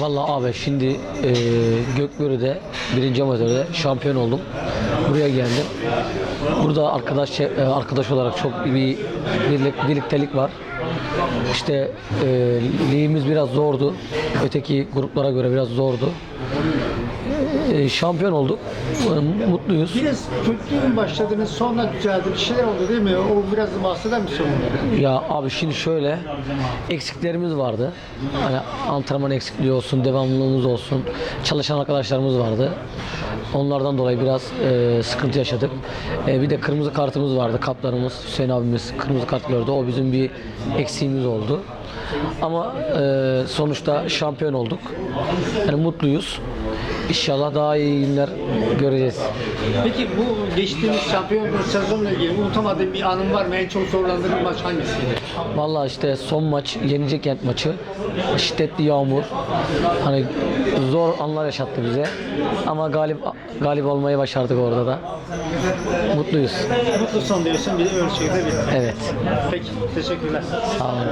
Vallahi abi şimdi e, Gökbörü'de birinci amatörde şampiyon oldum. Buraya geldim. Burada arkadaş e, arkadaş olarak çok bir birlik, birliktelik var. İşte e, ligimiz biraz zordu. Öteki gruplara göre biraz zordu. E, şampiyon olduk. E, Mutluyuz. Biraz kötü mü başladınız sonra düzeldi bir şeyler oldu değil mi? O biraz da bahseder misin onları? Ya abi şimdi şöyle eksiklerimiz vardı. Hani antrenman eksikliği olsun, devamlılığımız olsun. Çalışan arkadaşlarımız vardı. Onlardan dolayı biraz e, sıkıntı yaşadık. E, bir de kırmızı kartımız vardı. Kaplarımız, Hüseyin abimiz kırmızı kart gördü. O bizim bir eksiğimiz oldu. Ama e, sonuçta şampiyon olduk. Yani mutluyuz. İnşallah daha iyi günler göreceğiz. Peki bu geçtiğimiz şampiyonluk sezonla ilgili unutamadığın bir anın var mı? En çok zorlandığın maç hangisiydi? Vallahi işte son maç Yenice Kent maçı. Şiddetli yağmur. Hani zor anlar yaşattı bize. Ama galip galip olmayı başardık orada da. Mutluyuz. Mutlu son diyorsun bir de ölçekte bitti. Evet. Peki teşekkürler. Sağ olun.